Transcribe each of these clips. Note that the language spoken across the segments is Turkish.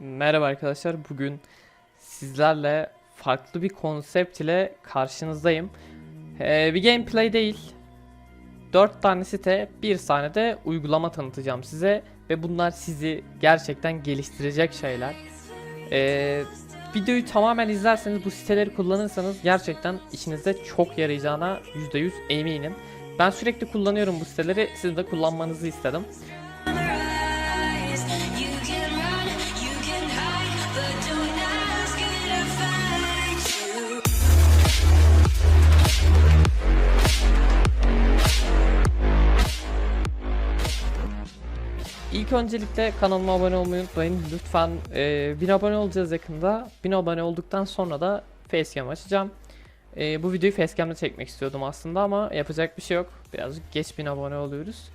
Merhaba arkadaşlar. Bugün sizlerle farklı bir konsept ile karşınızdayım. Ee, bir gameplay değil. 4 tane site, bir tane de uygulama tanıtacağım size ve bunlar sizi gerçekten geliştirecek şeyler. Ee, videoyu tamamen izlerseniz bu siteleri kullanırsanız gerçekten işinize çok yarayacağına %100 eminim. Ben sürekli kullanıyorum bu siteleri. Sizin de kullanmanızı istedim. İlk öncelikle kanalıma abone olmayı unutmayın. Lütfen e, 1000 abone olacağız yakında. 1000 abone olduktan sonra da facecam açacağım. E, bu videoyu facecam'da çekmek istiyordum aslında ama yapacak bir şey yok. Birazcık geç 1000 abone oluyoruz.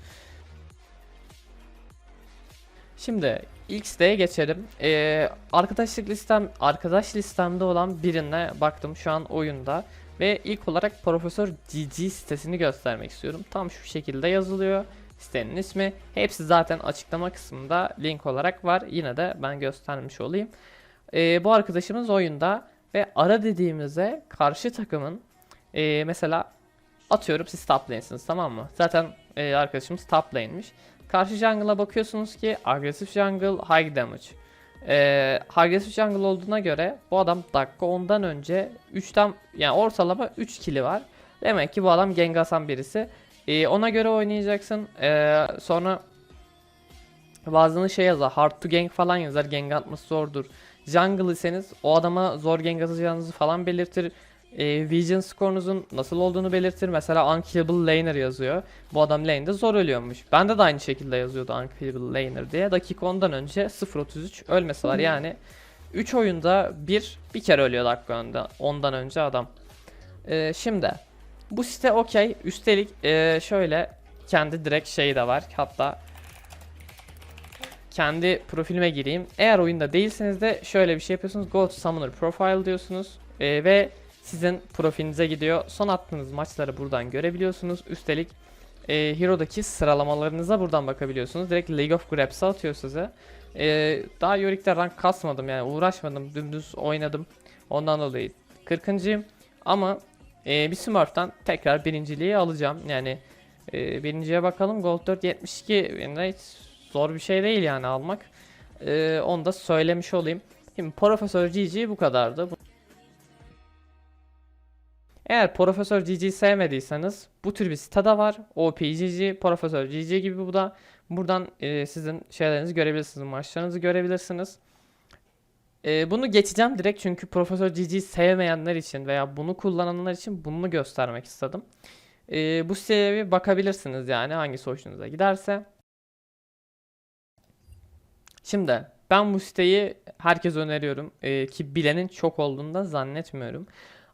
Şimdi ilk siteye geçelim. E, arkadaşlık listem, arkadaş listemde olan birine baktım şu an oyunda. Ve ilk olarak Profesör GG sitesini göstermek istiyorum. Tam şu şekilde yazılıyor sitenin ismi. Hepsi zaten açıklama kısmında link olarak var. Yine de ben göstermiş olayım. Ee, bu arkadaşımız oyunda ve ara dediğimizde karşı takımın ee, mesela atıyorum siz top lane'siniz tamam mı? Zaten ee, arkadaşımız top lane'miş. Karşı jungle'a bakıyorsunuz ki agresif jungle high damage. Ee, agresif jungle olduğuna göre bu adam dakika 10'dan önce 3'ten yani ortalama 3 kili var. Demek ki bu adam gank asan birisi. Ee, ona göre oynayacaksın. Ee, sonra bazılarını şey yazar. Hard to gank falan yazar. Gank atması zordur. Jungle iseniz o adama zor gank atacağınızı falan belirtir. Ee, Vision skorunuzun nasıl olduğunu belirtir. Mesela Unkillable Laner yazıyor. Bu adam lane'de zor ölüyormuş. Bende de aynı şekilde yazıyordu Unkillable Laner diye. Dakika 10'dan önce 0.33 ölmesi var. Yani 3 oyunda bir bir kere ölüyor dakika 10'dan, 10'dan önce adam. Ee, şimdi bu site okey. Üstelik eee, şöyle kendi direkt şeyi de var. Hatta kendi profilime gireyim. Eğer oyunda değilseniz de şöyle bir şey yapıyorsunuz. Go to Summoner Profile diyorsunuz. Eee, ve sizin profilinize gidiyor. Son attığınız maçları buradan görebiliyorsunuz. Üstelik eee Hero'daki sıralamalarınıza buradan bakabiliyorsunuz. Direkt League of Grabs'a atıyor size. Eee, daha Yorik'te rank kasmadım yani uğraşmadım. Dümdüz oynadım. Ondan dolayı 40'ıncıyım. Ama ee, bir Smurf'tan tekrar birinciliği alacağım. Yani e, birinciye bakalım. Gold 4 72 yani hiç zor bir şey değil yani almak. Ee, onu da söylemiş olayım. Şimdi Profesör GG bu kadardı. Eğer Profesör GG sevmediyseniz bu tür bir site de var. OPGG, Profesör GG gibi bu da. Buradan e, sizin şeylerinizi görebilirsiniz, maçlarınızı görebilirsiniz. Ee, bunu geçeceğim direkt çünkü Profesör GG'yi sevmeyenler için veya bunu kullananlar için bunu göstermek istedim. Ee, bu siteye bir bakabilirsiniz yani hangisi hoşunuza giderse. Şimdi ben bu siteyi herkese öneriyorum Ee, ki bilenin çok olduğunu da zannetmiyorum.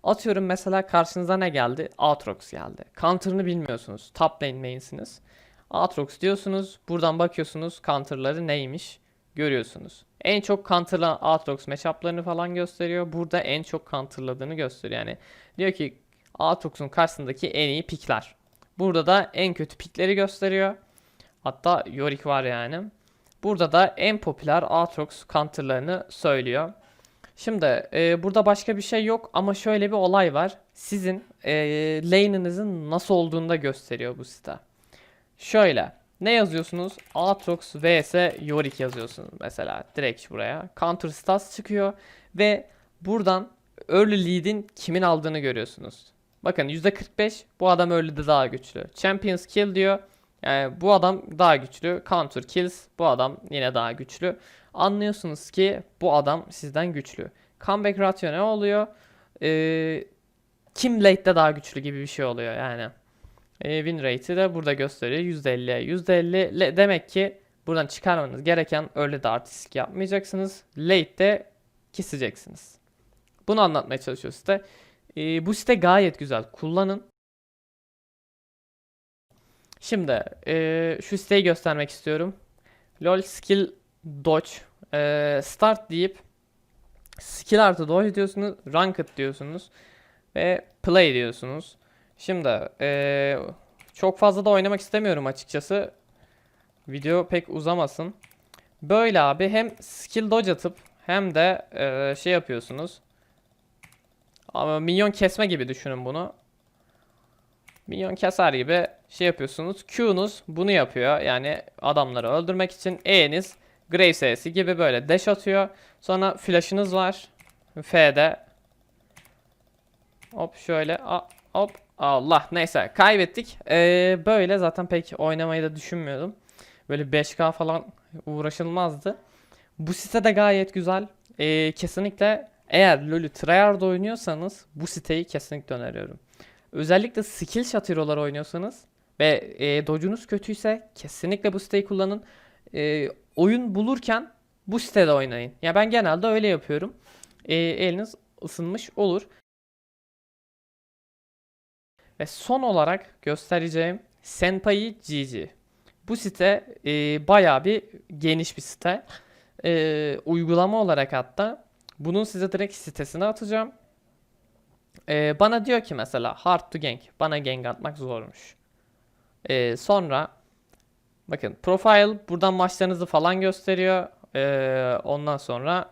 Atıyorum mesela karşınıza ne geldi? Aatrox geldi. Counter'ını bilmiyorsunuz. Top lane main'siniz. Aatrox diyorsunuz. Buradan bakıyorsunuz counter'ları neymiş görüyorsunuz. En çok counterlanan Aatrox matchup'larını falan gösteriyor. Burada en çok counterladığını gösteriyor. Yani diyor ki Aatrox'un karşısındaki en iyi pickler. Burada da en kötü pickleri gösteriyor. Hatta Yorick var yani. Burada da en popüler Aatrox counterlarını söylüyor. Şimdi e, burada başka bir şey yok ama şöyle bir olay var. Sizin e, lane'inizin nasıl olduğunu da gösteriyor bu site. Şöyle. Ne yazıyorsunuz? Aatrox vs Yorick yazıyorsunuz mesela direkt buraya. Counter stats çıkıyor ve buradan early lead'in kimin aldığını görüyorsunuz. Bakın %45 bu adam early'de daha güçlü. Champions kill diyor. Yani bu adam daha güçlü. Counter kills bu adam yine daha güçlü. Anlıyorsunuz ki bu adam sizden güçlü. Comeback ratio ne oluyor? Ee, kim late'de daha güçlü gibi bir şey oluyor yani. E, win rate'i de burada gösteriyor. %50'ye %50 Le- demek ki buradan çıkarmanız gereken early de artistik yapmayacaksınız. Late'de keseceksiniz. Bunu anlatmaya çalışıyor site. E, bu site gayet güzel. Kullanın. Şimdi e, şu siteyi göstermek istiyorum. LOL skill dodge e, start deyip skill artı dodge diyorsunuz. Ranked diyorsunuz. Ve play diyorsunuz. Şimdi eee, çok fazla da oynamak istemiyorum açıkçası. Video pek uzamasın. Böyle abi hem skill dodge atıp hem de e, şey yapıyorsunuz. Ama minyon kesme gibi düşünün bunu. Minyon keser gibi şey yapıyorsunuz. Q'nuz bunu yapıyor. Yani adamları öldürmek için E'niz Graves E'si gibi böyle dash atıyor. Sonra flash'ınız var. F'de. Hop şöyle. a- Hop. Allah neyse kaybettik. Ee, böyle zaten pek oynamayı da düşünmüyordum. Böyle 5K falan uğraşılmazdı. Bu site de gayet güzel. Ee, kesinlikle eğer LoL'ü tryhard oynuyorsanız bu siteyi kesinlikle öneriyorum. Özellikle skill shot oynuyorsanız ve e, dodge'unuz kötüyse kesinlikle bu siteyi kullanın. E, oyun bulurken bu sitede oynayın. Ya ben genelde öyle yapıyorum. E, eliniz ısınmış olur. Ve son olarak göstereceğim Senpai GG. Bu site e, bayağı bir geniş bir site. E, uygulama olarak hatta bunun size direkt sitesine atacağım. E, bana diyor ki mesela hard to gank. Bana gank atmak zormuş. E, sonra bakın profile buradan maçlarınızı falan gösteriyor. E, ondan sonra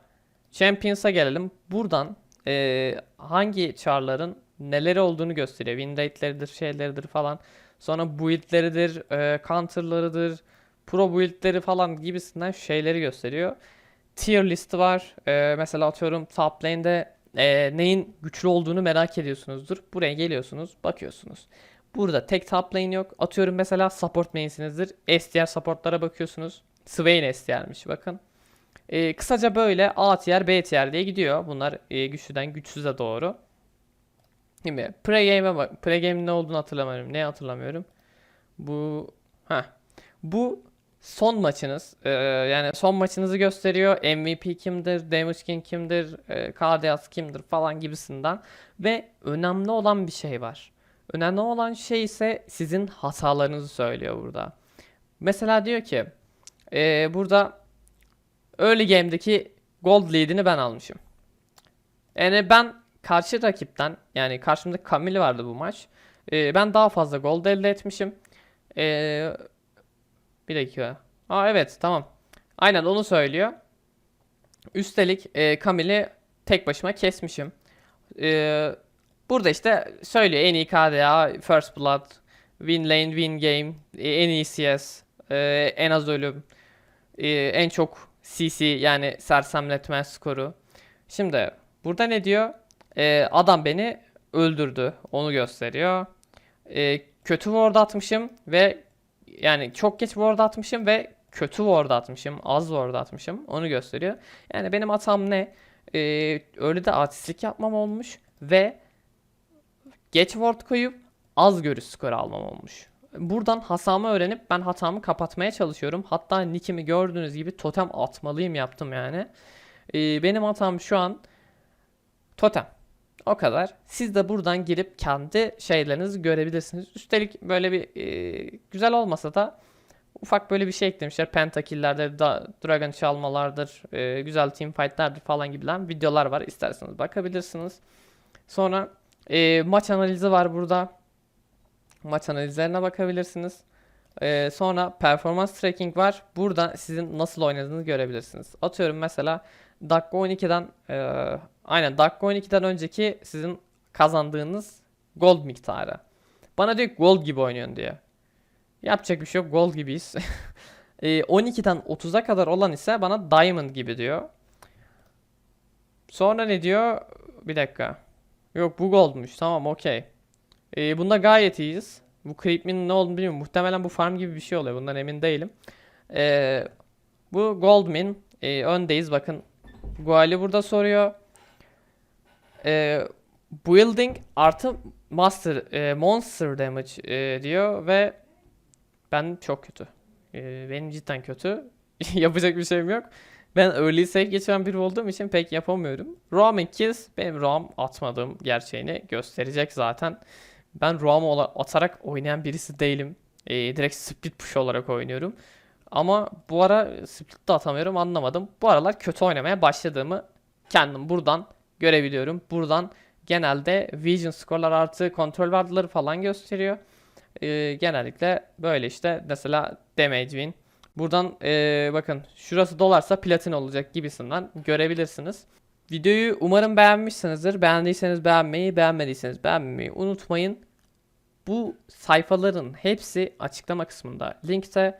Champions'a gelelim. Buradan e, hangi char'ların neleri olduğunu gösteriyor. Win rate'leridir, şeyleridir falan. Sonra build'leridir, e, counter'larıdır, pro build'leri falan gibisinden şeyleri gösteriyor. Tier listi var. E, mesela atıyorum top lane'de e, neyin güçlü olduğunu merak ediyorsunuzdur. Buraya geliyorsunuz, bakıyorsunuz. Burada tek top lane yok. Atıyorum mesela support main'sinizdir. STR supportlara bakıyorsunuz. Swain STR'miş bakın. E, kısaca böyle A tier, B tier diye gidiyor. Bunlar e, güçlüden güçsüze doğru. Şimdi pre-game'e bak. Pre-game ne olduğunu hatırlamıyorum. Ne hatırlamıyorum. Bu ha bu son maçınız. Ee, yani son maçınızı gösteriyor. MVP kimdir, Damage King kimdir, e, KDAS kimdir falan gibisinden. Ve önemli olan bir şey var. Önemli olan şey ise sizin hatalarınızı söylüyor burada. Mesela diyor ki e, burada early game'deki gold lead'ini ben almışım. Yani ben karşı rakipten yani karşımda Camille vardı bu maç. Ee, ben daha fazla gol de elde etmişim. Ee, bir dakika. Aa evet tamam. Aynen onu söylüyor. Üstelik e, Camille'i tek başıma kesmişim. Ee, burada işte söylüyor en iyi KDA, First Blood, Win Lane, Win Game, e, en iyi CS, e, en az ölüm, e, en çok CC yani sersemletme skoru. Şimdi burada ne diyor? Ee, adam beni öldürdü. Onu gösteriyor. Ee, kötü ward atmışım ve yani çok geç ward atmışım ve kötü ward atmışım. Az ward atmışım. Onu gösteriyor. Yani benim hatam ne? Ee, öyle de artistlik yapmam olmuş ve geç ward koyup az görüş skoru almam olmuş. Buradan hatamı öğrenip ben hatamı kapatmaya çalışıyorum. Hatta nickimi gördüğünüz gibi totem atmalıyım yaptım yani. Ee, benim hatam şu an totem. O kadar. Siz de buradan girip kendi şeylerinizi görebilirsiniz. Üstelik böyle bir e, güzel olmasa da ufak böyle bir şey eklemişler. Pentakillerde da dragon çalmalardır, e, güzel team fightlardır falan gibilen videolar var. İsterseniz bakabilirsiniz. Sonra e, maç analizi var burada. Maç analizlerine bakabilirsiniz. E, sonra performans tracking var. Burada sizin nasıl oynadığınızı görebilirsiniz. Atıyorum mesela dakika 12'den e, aynen dakika 12'den önceki sizin kazandığınız gold miktarı. Bana diyor gold gibi oynuyorsun diyor. Yapacak bir şey yok gold gibiyiz. E, 12'den 30'a kadar olan ise bana diamond gibi diyor. Sonra ne diyor? Bir dakika. Yok bu goldmuş. Tamam okey. E, bunda gayet iyiyiz. Bu Creep'in ne olduğunu bilmiyorum. Muhtemelen bu farm gibi bir şey oluyor. Bundan emin değilim. E, bu Goldmin. E, öndeyiz. Bakın Guali burada soruyor. E, building artı master e, monster damage e, diyor ve ben çok kötü. E, benim cidden kötü. Yapacak bir şeyim yok. Ben early safe geçiren biri olduğum için pek yapamıyorum. Roam kills benim roam atmadığım gerçeğini gösterecek zaten. Ben ola- atarak oynayan birisi değilim. E, direkt split push olarak oynuyorum. Ama bu ara split de atamıyorum anlamadım. Bu aralar kötü oynamaya başladığımı kendim buradan görebiliyorum. Buradan genelde vision skorlar artı kontrol wardları falan gösteriyor. Ee, genellikle böyle işte mesela damage win, Buradan eee, bakın şurası dolarsa platin olacak gibisinden görebilirsiniz. Videoyu umarım beğenmişsinizdir. Beğendiyseniz beğenmeyi, beğenmediyseniz beğenmeyi unutmayın. Bu sayfaların hepsi açıklama kısmında linkte.